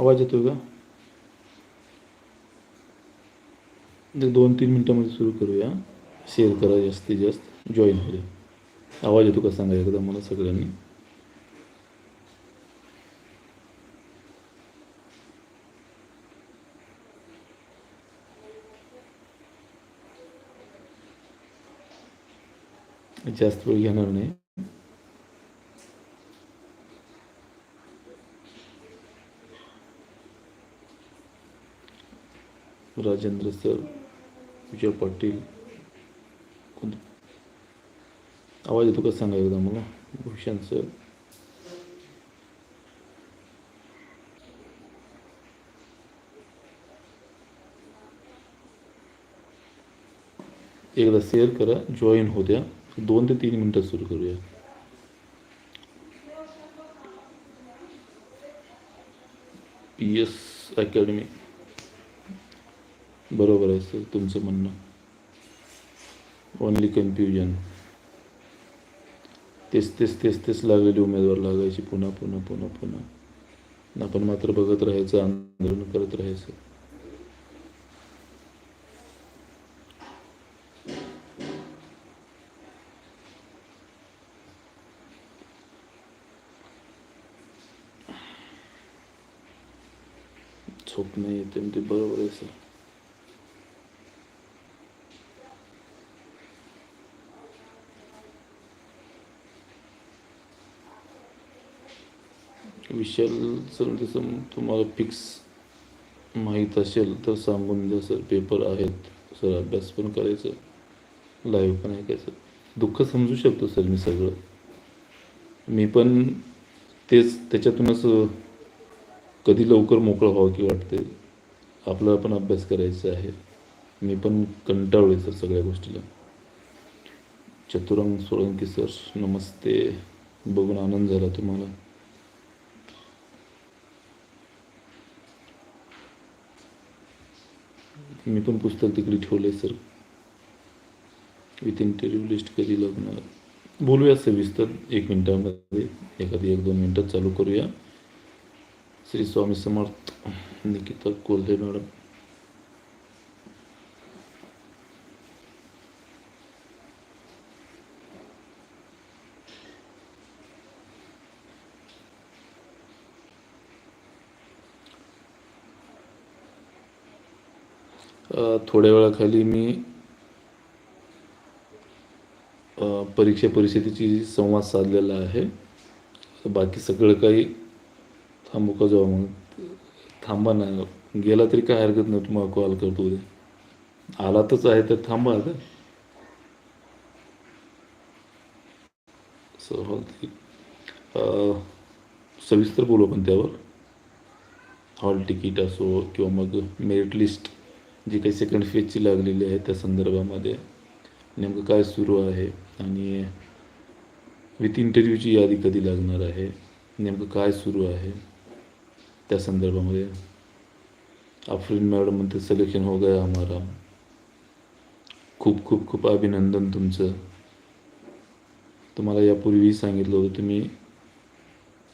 आवाज येतोय का? एक दोन तीन मिनटामध्ये सुरू करूया. शेअर करा जास्तीत जास्त. जॉईन होईल आवाज येतो का सांगा एकदा मला सगळ्यांनी? जास्त वेळ घेणार नाही. राजेंद्र सर विजय पाटील आवाज येतो का सांगा एकदा मला? भूषण सर. एकदा शेअर करा जॉईन होत्या दोन ते तीन मिनटात सुरू करूया. पी एस अकॅडमी बरोबर आहे सर तुमचं म्हणणं. ओनली कन्फ्युजन तेच तेच तेच तेच लागलेली उमेदवार लागायची पुन्हा पुन्हा पुन्हा पुन्हा. आपण मात्र बघत राहायचं आंदोलन करत राहायचं. झोप येते ते बरोबर आहे सर विशाल सर जसं तुम्हाला फिक्स माहीत असेल तर सांगून द्या सर पेपर आहेत सर अभ्यास पण करायचं लाईव्ह पण ऐकायचं दुःख समजू शकतो सर मी सगळं मी पण तेच त्याच्यातूनच कधी लवकर मोकळं व्हावं की वाटते आपल्याला पण अभ्यास करायचा आहे. मी पण कंटाळलो सर सगळ्या गोष्टीला. चतुरंग सोळंकी सर नमस्ते. बघून आनंद झाला तुम्हाला. मी पण पुस्तक तिकडे ठेवलंय सर. विथ इंटरव्ह्यू लिस्ट कधी लागणार? बोलूया सविस्तर एक मिनिटामध्ये. एखादी एक दोन मिनटात चालू करूया. श्री स्वामी समर्थ निकिता कोल्हे मॅडम थोड्या वेळाखाली मी परीक्षा परिषदेची संवाद साधलेला आहे. बाकी सगळं काही थांबू का जाऊ मग थांबा ना. गेला तरी काय हरकत नाही तुम्हाला कॉल करतो उद्या. आलातच आहे तर थांबा आता. सविस्तर बोलू आपण त्यावर. हॉल तिकीट असो किंवा मग मेरिट लिस्ट जी काही सेकंड फेजची लागलेली आहे त्या संदर्भामध्ये नेमकं काय सुरू आहे आणि विथ इंटरव्ह्यूची यादी कधी लागणार आहे नेमकं काय सुरू आहे? त्या संदर्भामध्ये आफरीन मॅडम म्हणते सिलेक्शन हो गया हमारा. खूप खूप खूप अभिनंदन तुमचं. तुम्हाला यापूर्वी सांगितलं होतं तुम्ही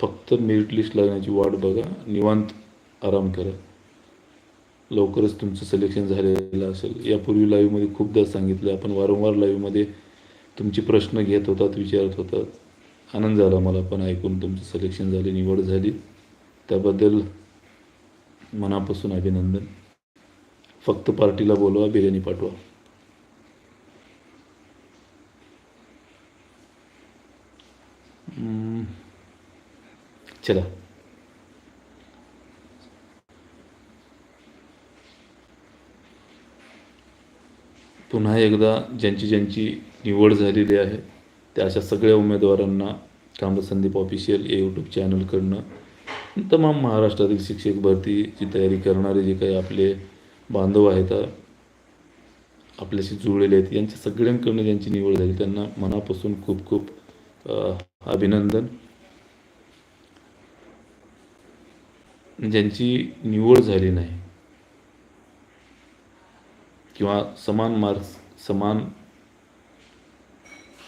फक्त मेरिट लिस्ट लागण्याची वाट बघा निवांत आराम करा. लवकरच तुमचं सिलेक्शन झालेलं असेल. यापूर्वी लाईव्हमध्ये खूपदा सांगितलं आपण वारंवार लाईव्हमध्ये तुमचे प्रश्न घेत होतात विचारत होतात. आनंद झाला मला पण ऐकून तुमचं सिलेक्शन झाले निवड झाली. त्याबद्दल मनापासून अभिनंदन. फक्त पार्टीला बोलवा बिर्याणी पाठवा. हम्म. चला. पुन्हा एकदा ज्यांची ज्यांची निवड झालेली आहे त्या अशा सगळ्या उमेदवारांना कामसंदीप संदीप ऑफिशियल या यूट्यूब चॅनलकडनं तमाम महाराष्ट्रातील शिक्षक भरतीची तयारी करणारे जे काही आपले बांधव आहेत आपल्याशी जुळलेले आहेत यांच्या सगळ्यांकडनं ज्यांची निवड झाली त्यांना मनापासून खूप खूप अभिनंदन. ज्यांची निवड झाली नाही किंवा समान मार्क्स समान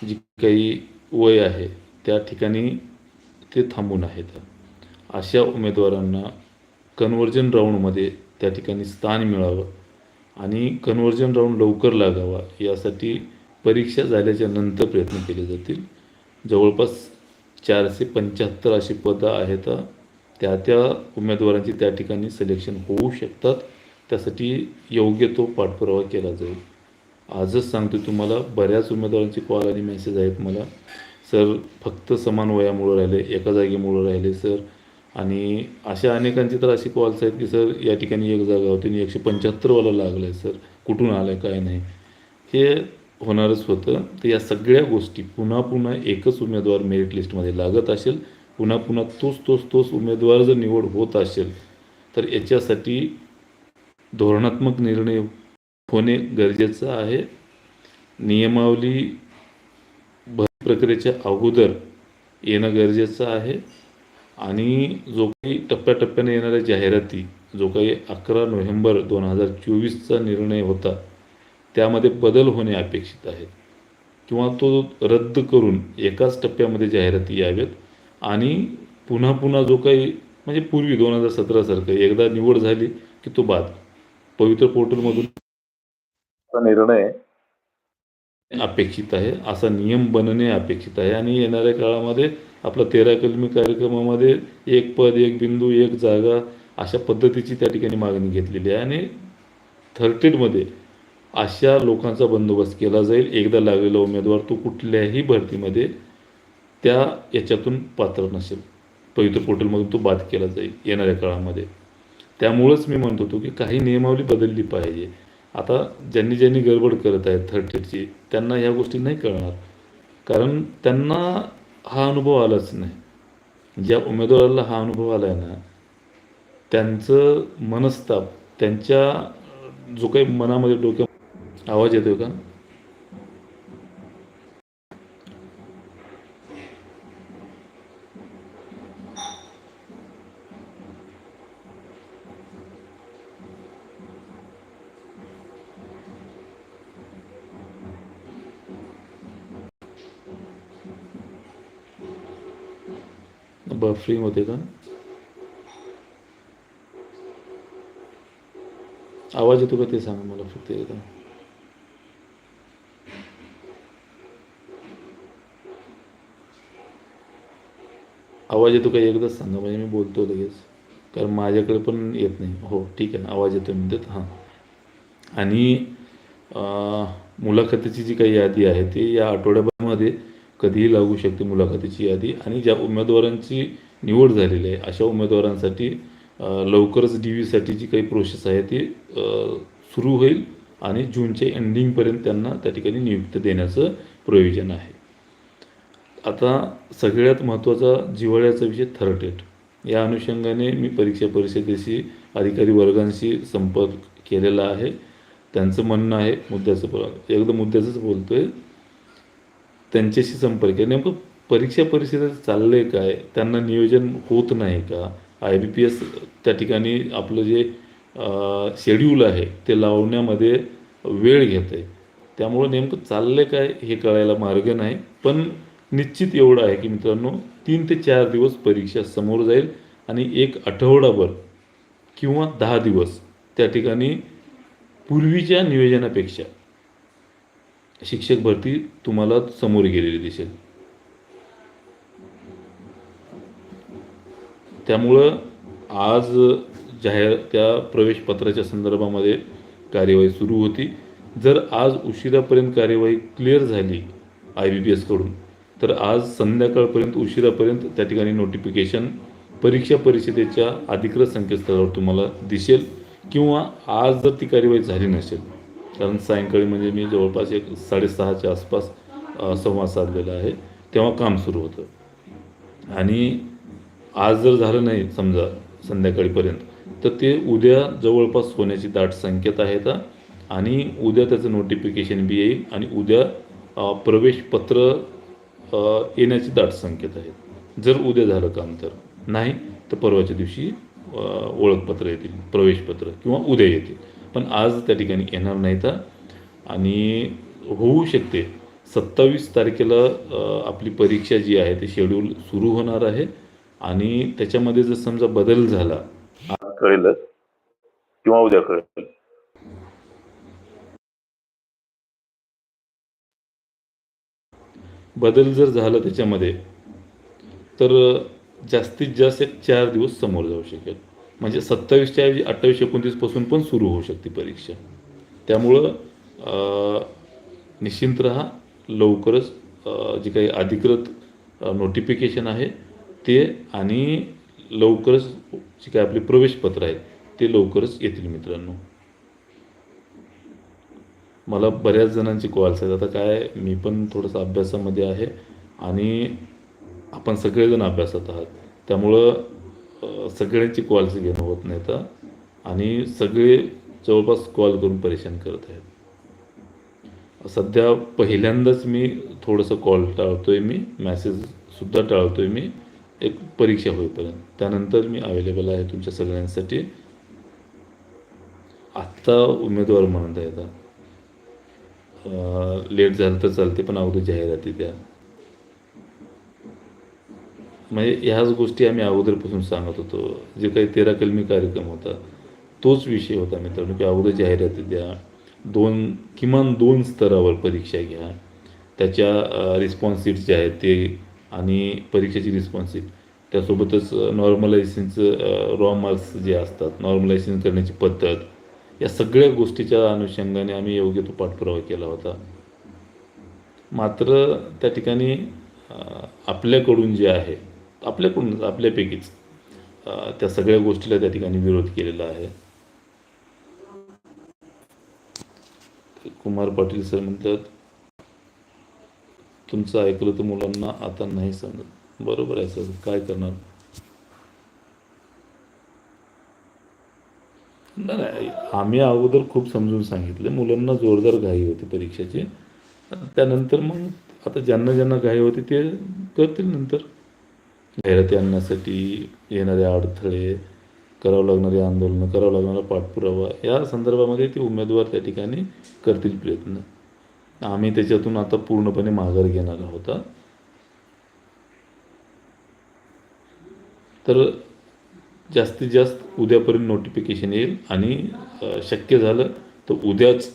जी काही वय आहे त्या ठिकाणी ते थांबून आहेत. अशा उमेदवारांना कन्वर्जन राऊंडमध्ये त्या ठिकाणी स्थान मिळावं आणि कन्वर्जन राऊंड लवकर लागावा यासाठी परीक्षा झाल्याच्यानंतर प्रयत्न केले जातील. जवळपास चारशे पंच्याहत्तर अशी पदं आहेत. त्या त्या उमेदवारांची त्या ठिकाणी सिलेक्शन होऊ शकतात. त्यासाठी योग्य तो पाठपुरावा केला जाईल. आजच सांगतो तुम्हाला बऱ्याच उमेदवारांचे कॉल आणि मेसेज आहेत मला. सर फक्त समान वयामुळं राहिले एका जागेमुळं राहिले सर. आणि अशा अनेकांचे तर असे कॉल्स आहेत की सर या ठिकाणी एक जागा होती आणि एकशे पंच्याहत्तरवाला लागलं आहे सर. कुठून आलं आहे काय नाही? हे होणारच होतं. तर या सगळ्या गोष्टी पुन्हा पुन्हा एकच उमेदवार मेरिट लिस्टमध्ये लागत असेल. पुन्हा पुन्हा तोच तोच तोच उमेदवार जर निवड होत असेल तर याच्यासाठी धोरणात्मक निर्णय होणे गरजेचं आहे. नियमावली भरती प्रक्रियेच्या अगोदर येणं गरजेचं आहे. आणि जो काही टप्प्याटप्प्याने येणाऱ्या जाहिराती जो काही अकरा नोव्हेंबर दोन हजार चोवीसचा निर्णय होता त्यामध्ये बदल होणे अपेक्षित आहे किंवा तो रद्द करून एकाच टप्प्यामध्ये जाहिराती याव्यात आणि पुन्हा पुन्हा जो काही म्हणजे पूर्वी दोन हजार सतरासारखं एकदा निवड झाली की तो बाद. पवित्र पोर्टलमधून निर्णय अपेक्षित आहे. असा नियम बनणे अपेक्षित आहे. आणि येणाऱ्या काळामध्ये आपला तेरा कलमी कार्यक्रमामध्ये एक पद एक बिंदू एक जागा अशा पद्धतीची त्या ठिकाणी मागणी घेतलेली आहे. आणि थर्टेडमध्ये अशा लोकांचा बंदोबस्त केला जाईल. एकदा लागलेला उमेदवार तो कुठल्याही भरतीमध्ये त्या याच्यातून पात्र नसेल. पवित्र पोर्टलमधून तो बाद केला जाईल येणाऱ्या काळामध्ये. त्यामुळंच मी म्हणत होतो की काही नियमावली बदलली पाहिजे. आता ज्यांनी ज्यांनी गडबड करत आहेत थर्ड टेटची त्यांना ह्या गोष्टी नाही कळणार. कारण त्यांना हा अनुभव आलाच नाही. ज्या उमेदवाराला हा अनुभव आला आहे ना त्यांचं मनस्ताप त्यांच्या जो काही मनामध्ये डोक्या आवाज येतोय का? फ्री होते का? आवाज येतो का ते सांगा मला फक्त एकदा. आवाज येतो का एकदाच सांगा म्हणजे मी बोलतो लगेच. कारण माझ्याकडे पण येत नाही. हो ठीक आहे ना आवाज येतो म्हणतात. हां. आणि मुलाखतीची जी काही यादी आहे ती या आठवड्याभरामध्ये कधीही लागू शकते मुलाखतीची यादी. आणि ज्या उमेदवारांची निवड झालेली आहे. अशा उमेदवारांसाठी लवकरच डी व्हीसाठी जी काही प्रोसेस आहे ती सुरू होईल आणि जूनच्या एंडिंगपर्यंत त्यांना त्या ठिकाणी नियुक्ती देण्याचं प्रयोजन आहे. आता सगळ्यात महत्त्वाचा जिव्हाळ्याचा विषय थर्टेट या अनुषंगाने मी परीक्षा परिषदेशी अधिकारी वर्गांशी संपर्क केलेला आहे. त्यांचं म्हणणं आहे मुद्द्याचं एकदा मुद्द्याचंच बोलतो आहे त्यांच्याशी संपर्क नेमकं परीक्षा परिषदेचं चाललं आहे काय? त्यांना नियोजन होत नाही का? आय बी पी एस त्या ठिकाणी आपलं जे शेड्यूल आहे ते लावण्यामध्ये वेळ घेत आहे त्यामुळं नेमकं चाललं आहे काय हे कळायला मार्ग नाही. पण निश्चित एवढं आहे की मित्रांनो तीन ते चार दिवस परीक्षा समोर जाईल आणि एक आठवडाभर किंवा दहा दिवस त्या ठिकाणी पूर्वीच्या नियोजनापेक्षा शिक्षक भरती तुम्हाला समोर गेलेली दिसेल. त्यामुळं आज जाहीर त्या प्रवेशपत्राच्या संदर्भामध्ये कार्यवाही सुरू होती. जर आज उशिरापर्यंत कार्यवाही क्लिअर झाली आय बी पी एसकडून तर आज संध्याकाळपर्यंत उशिरापर्यंत त्या ठिकाणी नोटिफिकेशन परीक्षा परिषदेच्या अधिकृत संकेतस्थळावर तुम्हाला दिसेल किंवा आज जर ती कार्यवाही झाली नसेल कारण सायंकाळी म्हणजे मी जवळपास एक साडेसहाच्या आसपास संवाद साधलेला आहे तेव्हा काम सुरू होतं. आणि आज जर झालं नाही समजा संध्याकाळीपर्यंत तर ते उद्या जवळपास होण्याची दाट संकेत आहेत आणि उद्या त्याचं नोटिफिकेशन बी येईल आणि उद्या प्रवेशपत्र येण्याची दाट संकेत आहेत जर उद्या झालं काम तर. नाही तर परवाच्या दिवशी ओळखपत्र येतील प्रवेशपत्र किंवा उद्या येतील. पण आज त्या ठिकाणी येणार नाही तर आणि होऊ शकते. सत्तावीस तारखेला आपली परीक्षा जी आहे ते शेड्यूल सुरू होणार आहे. आणि त्याच्यामध्ये जर समजा बदल झाला कळेलच किंवा उद्या कळेल. बदल जर झाला त्याच्यामध्ये तर जास्तीत जास्त एक चार दिवस समोर जाऊ शकेल. म्हणजे सत्तावीसच्या ऐवजी अठ्ठावीस एकोणतीसपासून पण सुरू होऊ शकते परीक्षा. त्यामुळं निश्चिंत राहा. लवकरच जे काही अधिकृत नोटिफिकेशन आहे ते आणि लवकरच जे काय आपले प्रवेशपत्र आहेत ते लवकरच येतील मित्रांनो. मला बऱ्याच जणांचे कॉल्स आहेत. आता काय मी पण थोडंसं अभ्यासामध्ये आहे आणि आपण सगळेजण अभ्यासात आहात. त्यामुळं सगळ्यांचे सगळ्यांची कॉल्स घेणं होत नाहीत आणि सगळे जवळपास कॉल करून परेशान करत आहेत. सध्या पहिल्यांदाच मी थोडंसं कॉल टाळतो आहे मी. मॅसेजसुद्धा टाळतो आहे मी. एक परीक्षा होईपर्यंत. त्यानंतर मी अवेलेबल आहे तुमच्या सगळ्यांसाठी. आत्ता उमेदवार म्हणता येतात लेट झालं तर चालते पण अगोदर जाहिराती द्या. म्हणजे ह्याच गोष्टी आम्ही अगोदरपासून सांगत होतो. जे काही तेरा कलमी कार्यक्रम होता तोच विषय होता मित्रांनो की अगोदर जाहिराती द्या. दोन किमान दोन स्तरावर परीक्षा घ्या. त्याच्या रिस्पॉन्स जे आहेत ते आणि परीक्षेची रिस्पॉन्स त्यासोबतच नॉर्मलायझेशनचं रॉ मार्क्स जे असतात नॉर्मलायझेशन करण्याची पद्धत या सगळ्या गोष्टीच्या अनुषंगाने आम्ही योग्य तो पाठपुरावा केला होता. मात्र त्या ठिकाणी आपल्याकडून जे आहे आपल्याकडून आपल्यापैकीच त्या सगळ्या गोष्टीला त्या ठिकाणी विरोध केलेला आहे. कुमार पाटील सर म्हणतात तुमचं ऐकलं तर मुलांना आता नाही सांगत. बरोबर आहे सर काय करणार? नाही नाही आम्ही अगोदर खूप समजून सांगितले. मुलांना जोरदार घाई होती परीक्षेची. त्यानंतर मग आता ज्यांना ज्यांना घाई होती ते करतील नंतर. जाहिराती आणण्यासाठी येणारे अडथळे करावं लागणारे आंदोलनं करावं लागणारा पाठपुरावा या संदर्भामध्ये ते उमेदवार त्या ठिकाणी करतील प्रयत्न. आम्ही त्याच्यातून आता पूर्णपणे माघार घेणार आहोत तर जास्तीत जास्त उद्यापर्यंत नोटिफिकेशन येईल आणि शक्य झालं तर उद्याच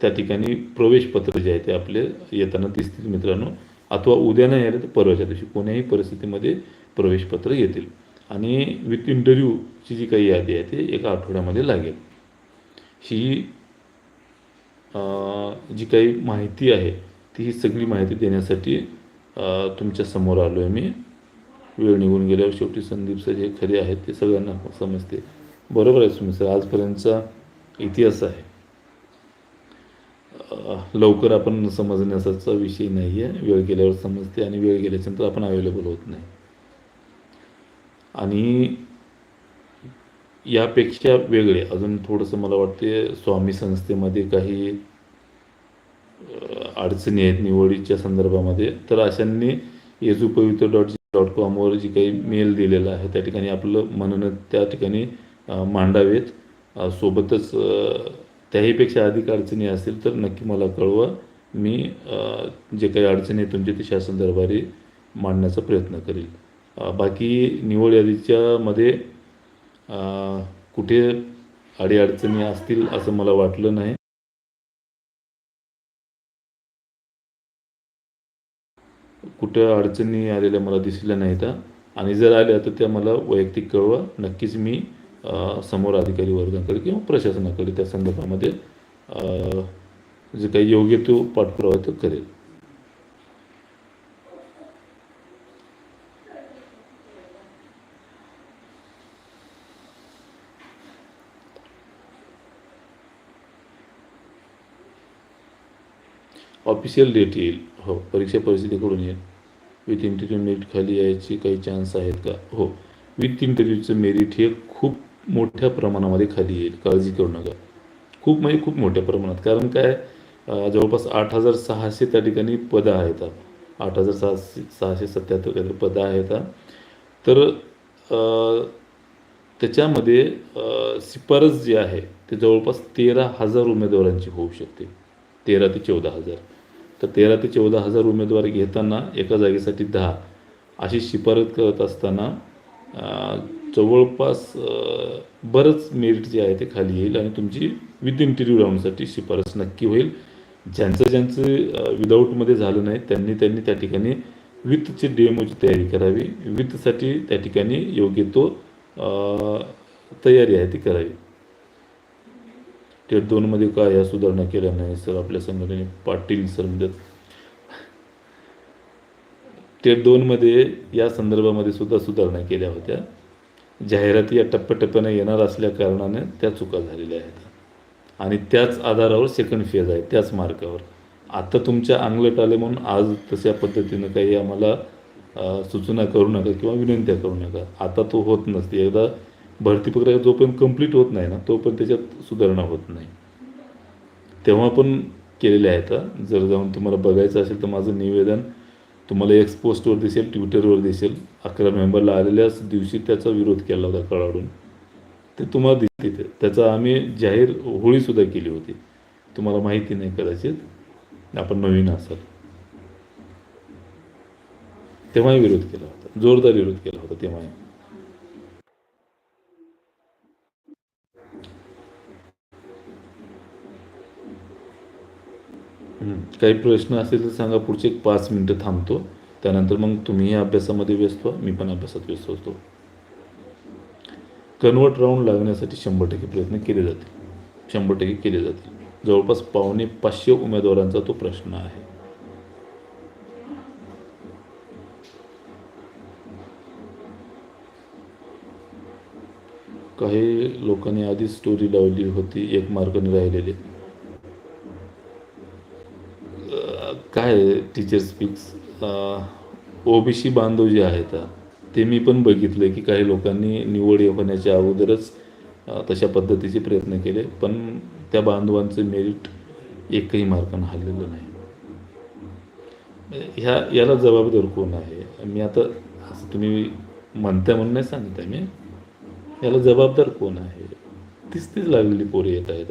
त्या ठिकाणी प्रवेशपत्र जे आहे ते आपले येताना दिसतील मित्रांनो. अथवा उद्या नाही आले तर परवाच्या दिवशी कोण्याही परिस्थितीमध्ये प्रवेशपत्र येतील आणि विथ इंटरव्ह्यूची जी काही यादी आहे ती एका आठवड्यामध्ये लागेल. ही जी काही माहिती आहे ती ही सगळी माहिती देण्यासाठी तुमच्यासमोर आलो आहे मी. वेळ निघून गेल्यावर शेवटी संदीप सर हे खरे आहेत ते सगळ्यांना समजते. बरोबर आहे तुम्ही सर आजपर्यंतचा इतिहास आहे. लवकर आपण समजण्याचा विषय नाही आहे वेळ गेल्यावर समजते आणि वेळ गेल्याच्यानंतर आपण अवेलेबल होत नाही. आणि यापेक्षा वेगळे. अजून थोडंसं मला वाटते स्वामी संस्थेमध्ये काही अडचणी आहेत निवडीच्या संदर्भामध्ये तर अशांनी येजू पवित्र डॉट जी डॉट कॉमवर जी काही मेल दिलेला आहे त्या ठिकाणी आपलं म्हणणं त्या ठिकाणी मांडावेत. सोबतच त्याहीपेक्षा अधिक अडचणी असतील तर नक्की मला कळवा. मी जे काही अडचणी आहेत तुमच्या ते शासन दरबारी मांडण्याचा प्रयत्न करेल. बाकी निवड यादीच्या मध्ये कुठे अडीअडचणी असतील असं मला वाटलं नाही. कुठं अडचणी आलेल्या मला दिसल्या नाहीत. आणि जर आल्या तर त्या मला वैयक्तिक कळवा. नक्कीच मी समोर अधिकारी वर्गाकडे किंवा प्रशासनाकडे त्या संदर्भामध्ये जे काही योग्य तो पाठपुरावा तो करेल. ऑफिशियल डेट येईल. हो परीक्षा परिस्थितीकडून येईल. विथ इंटरव्ह्यू मेरिट खाली यायची काही चान्स आहेत का? हो. विथ इंटरव्ह्यूचं मेरिट हे खूप मोठ्या प्रमाणामध्ये खाली येईल. काळजी करू नका. खूप म्हणजे खूप मोठ्या प्रमाणात. कारण काय जवळपास आठ हजार सहाशे त्या ठिकाणी पदं आहेत. आठ हजार सहाशे सहाशे सत्याहत्तर काहीतरी पदं आहेत. तर त्याच्यामध्ये शिफारस जी आहे ते जवळपास तेरा हजार उमेदवारांची होऊ शकते. तेरा ते चौदा हजार. तर तेरा ते चौदा हजार उमेदवार घेताना एका जागेसाठी दहा. अशी शिफारस करत असताना जवळपास बरंच मेरिट जे आहे ते खाली येईल आणि तुमची विथ इंटरव्ह्यू राऊंडसाठी शिफारस नक्की होईल. ज्यांचं ज्यांचं विदाऊटमध्ये झालं नाही त्यांनी त्यांनी त्या ठिकाणी विथची डेमोची तयारी करावी. विथसाठी त्या ठिकाणी योग्य तो तयारी आहे ती करावी. टेट दोनमध्ये काय या सुधारणा केल्या नाही सर? आपल्या संघटने पाटील सर म्हणतात टेट दोनमध्ये या संदर्भामध्ये सुद्धा सुधारणा केल्या होत्या. जाहिराती या टप्प्याटप्प्याने येणार असल्या कारणाने त्या चुका झालेल्या आहेत. आणि त्याच आधारावर सेकंड फेज आहे त्याच मार्कावर आता तुमच्या अंगलट आले म्हणून आज तशा पद्धतीनं काही आम्हाला सूचना करू नका किंवा विनंत्या करू नका. आता तो होत नसते. एकदा भरती प्रक्रिया जोपर्यंत कंप्लीट होत नाही ना तोपर्यंत त्याच्यात सुधारणा होत नाही. तेव्हा पण केलेल्या आहेत जर जाऊन तुम्हाला बघायचं असेल तर माझं निवेदन तुम्हाला एक्स पोस्टवर दिसेल ट्विटरवर दिसेल. अकरा मेंबरला आलेल्याच दिवशी त्याचा विरोध केला होता कळाडून. ते तुम्हाला दिसते त्याचा आम्ही जाहीर होळीसुद्धा केली होती. तुम्हाला माहिती नाही कदाचित. आपण नवीन असाल. तेव्हाही विरोध केला होता. जोरदार विरोध केला होता तेव्हाही. काही प्रश्न असेल तर सांगा पुढचे एक पाच मिनटं थांबतो. त्यानंतर मग तुम्हीही अभ्यासामध्ये व्यस्त व्हा मी पण अभ्यासात व्यस्त होतो. कन्वर्ट राऊंड लागण्यासाठी शंभर टक्के प्रयत्न केले जातील. शंभर टक्के केले जातील. जवळपास पावणे पाचशे उमेदवारांचा तो प्रश्न आहे. काही लोकांनी आधीच स्टोरी लावली होती एक मार्गाने राहिलेली. अं, काय ओ बी ओबीसी बांधव जे आहेत ते मी पण बघितलं की काही लोकांनी निवड होण्याच्या अगोदरच तशा पद्धतीचे प्रयत्न केले. पण त्या बांधवांचं मेरिट एकही मार्कानं हल्लेलं नाही. ह्या याला जबाबदार कोण आहे? मी आता असं तुम्ही म्हणताय म्हणून नाही सांगत आहे मी. याला जबाबदार कोण आहे? तीच तीच लागलेली पोरी येत आहेत.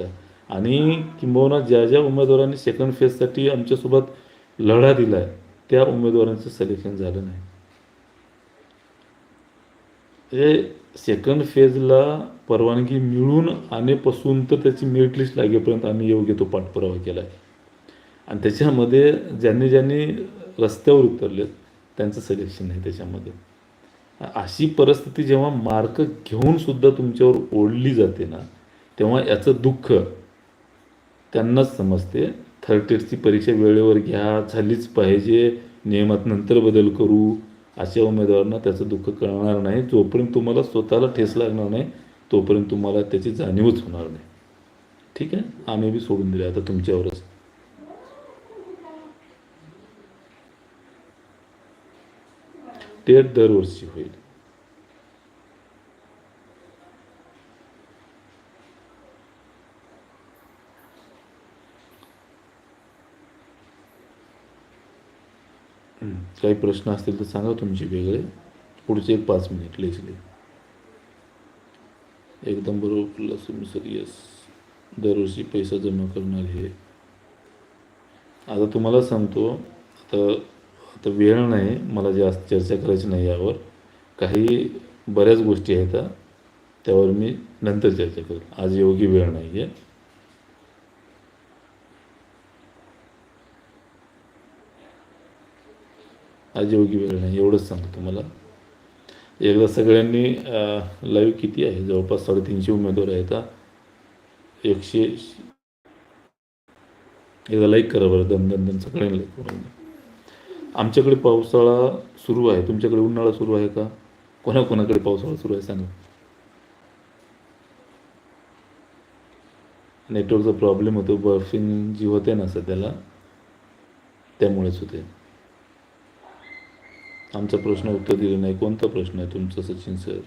आणि किंबहुना ज्या ज्या उमेदवारांनी सेकंड फेजसाठी आमच्यासोबत लढा दिला आहे त्या उमेदवारांचं सिलेक्शन झालं नाही. हे सेकंड फेजला परवानगी मिळून आणेपासून तर त्याची मेरिट लिस्ट लागेपर्यंत आम्ही योग्य तो पाठपुरावा केला आहे आणि त्याच्यामध्ये ज्यांनी ज्यांनी रस्त्यावर उतरले त्यांचं सिलेक्शन आहे त्याच्यामध्ये. अशी परिस्थिती जेव्हा मार्क घेऊन सुद्धा तुमच्यावर ओढली जाते ना तेव्हा याचं दुःख त्यांनाच समजते. थर्ड टेटची परीक्षा वेळेवर घ्या झालीच पाहिजे. नियमात नंतर बदल करू. अशा उमेदवारांना त्याचं दुःख कळणार नाही. जोपर्यंत तुम्हाला स्वतःला ठेस लागणार नाही तोपर्यंत तुम्हाला त्याची जाणीवच होणार नाही. ठीक आहे? आम्ही बी सोडून दिले आता तुमच्यावरच. टेट दरवर्षी होईल. काही प्रश्न असतील तर सांगा तुमचे वेगळे. पुढचे एक पाच मिनिट लेसले एकदम बरोबर प्लस सर यस दरवर्षी पैसा जमा करणार हे. आता तुम्हाला सांगतो आता आता वेळ नाही मला जास्त चर्चा करायची नाही यावर. काही बऱ्याच गोष्टी आहेत त्यावर मी नंतर चर्चा करेन. आज योग्य वेळ नाही आहे आज योग्य वेळ नाही एवढंच सांगतो तुम्हाला. एकदा सगळ्यांनी लाईव्ह किती आहे? जवळपास साडेतीनशे उमेदवार आहेत एकशे एकदा लाईक करा बरं दन दन दन सगळ्यांनी लाईक करून आमच्याकडे पावसाळा सुरू आहे. तुमच्याकडे उन्हाळा सुरू आहे का? कोणाकोणाकडे पावसाळा सुरू आहे सांगा. नेटवर्कचा प्रॉब्लेम होतो बर्फिंग जी होते ना सध्याला त्यामुळेच होते. आमचा प्रश्न उत्तर दिलं नाही. कोणता प्रश्न आहे तुमचा सचिन सर?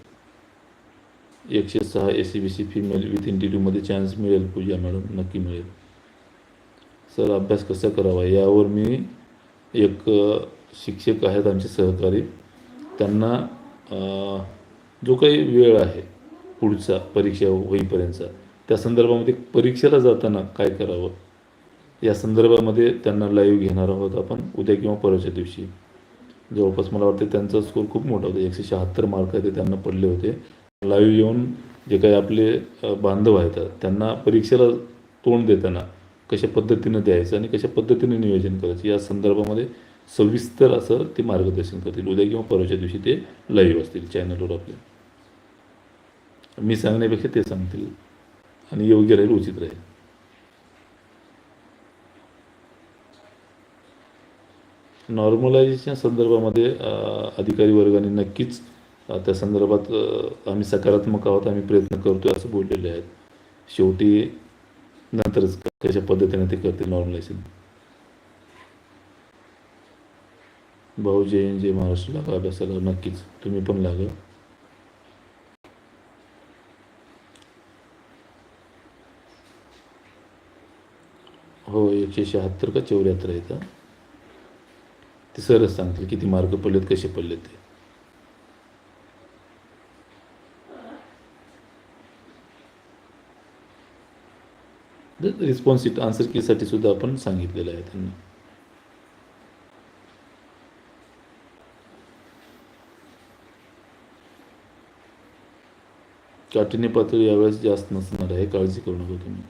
एकशे सहा S C B C female with इंटरव्ह्यूमध्ये chance मिळेल पूजा मॅडम नक्की मिळेल. सर अभ्यास कसा करावा? यावर मी एक शिक्षक आहेत आमचे सहकारी. त्यांना जो काही वेळ आहे पुढचा परीक्षा होईपर्यंतचा त्या संदर्भामध्ये परीक्षेला जाताना काय करावं? या संदर्भामध्ये त्यांना लाईव्ह घेणार आहोत आपण उद्या किंवा परवाच्या दिवशी. जवळपास मला वाटते त्यांचा स्कोर खूप मोठा होता. एकशे शहात्तर मार्क ते त्यांना पडले होते. लाईव्ह येऊन जे काही आपले बांधव आहेत त्यांना परीक्षेला तोंड देताना कशा पद्धतीनं द्यायचं आणि कशा पद्धतीने नियोजन करायचं या संदर्भामध्ये सविस्तर असं ते मार्गदर्शन करतील. उद्या किंवा परवाच्या दिवशी ते लाईव्ह असतील चॅनलवर आपल्या मी सांगण्यापेक्षा ते सांगतील. आणि योग्य राहील उचित राहील. नॉर्मलायझेशन संदर्भामध्ये अधिकारी वर्गाने नक्कीच त्या संदर्भात आम्ही सकारात्मक आहोत आम्ही प्रयत्न करतो असं बोललेले आहेत. शेवटी नंतरच कशा पद्धतीने ते करतील नॉर्मलायझेशन भाऊ जय हिंद, जय महाराष्ट्र. लागा अभ्यासाला. नक्कीच. तुम्ही पण लागा. हो एकशे शहात्तर का चौऱ्याहत्तर आहेत हा. ते सरच सांगतील किती मार्ग पडलेत कसे पडलेत ते. रिस्पॉन्स आन्सर कीसाठी सुद्धा आपण सांगितलेलं आहे त्यांना. काठिण्य पातळी यावेळेस जास्त नसणार आहे काळजी करू नका तुम्ही.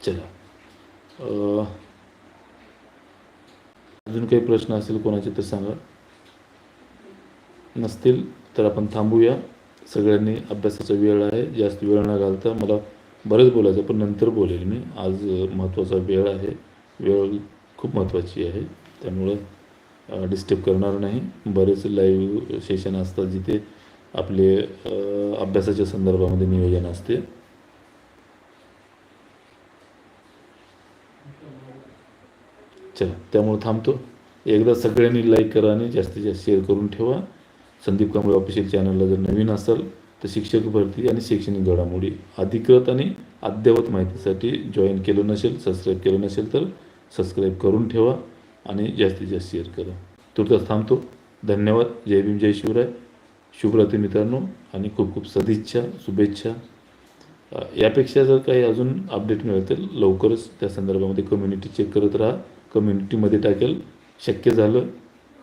चला. अजून काही प्रश्न असेल कोणाचे तर सांगा. नसतील तर आपण थांबूया. सगळ्यांनी अभ्यासाचा वेळ आहे. जास्त वेळ न घालता मला बरंच बोलायचं पण नंतर बोलेल मी. आज महत्त्वाचा वेळ आहे. वेळ खूप महत्त्वाची आहे. त्यामुळं डिस्टर्ब करणार नाही. बरेच लाईव्ह सेशन असतात जिथे आपले अभ्यासाच्या संदर्भामध्ये नियोजन असते. चला त्यामुळे थांबतो. एकदा सगळ्यांनी लाईक करा आणि जास्तीत जास्त शेअर करून ठेवा. संदीप कांबळे ऑफिशियल चॅनलला जर नवीन असाल तर शिक्षक भरती आणि शैक्षणिक घडामोडी अधिकृत आणि अद्ययावत माहितीसाठी जॉईन केलं नसेल सबस्क्राईब केलं नसेल तर सबस्क्राईब करून ठेवा आणि जास्तीत जास्त शेअर करा. तुर्तास थांबतो. धन्यवाद. जय भीम जय शिवराय. शुभरात्री मित्रांनो आणि खूप खूप सदिच्छा शुभेच्छा. यापेक्षा जर काही अजून अपडेट मिळेल तर लवकरच त्या संदर्भामध्ये कम्युनिटी चेक करत राहा. कम्युनिटीमध्ये टाकेल. शक्य झालं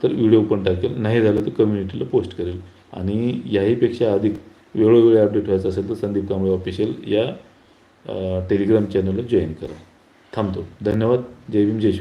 तर व्हिडिओ पण टाकेल. नाही झालं तर कम्युनिटीला पोस्ट करेल. आणि याहीपेक्षा अधिक वेळोवेळी अपडेट व्हायचं असेल तर संदीप कांबळे ऑफिशियल या टेलिग्राम चॅनलला जॉईन करा. थांबतो. धन्यवाद. जय भीम जय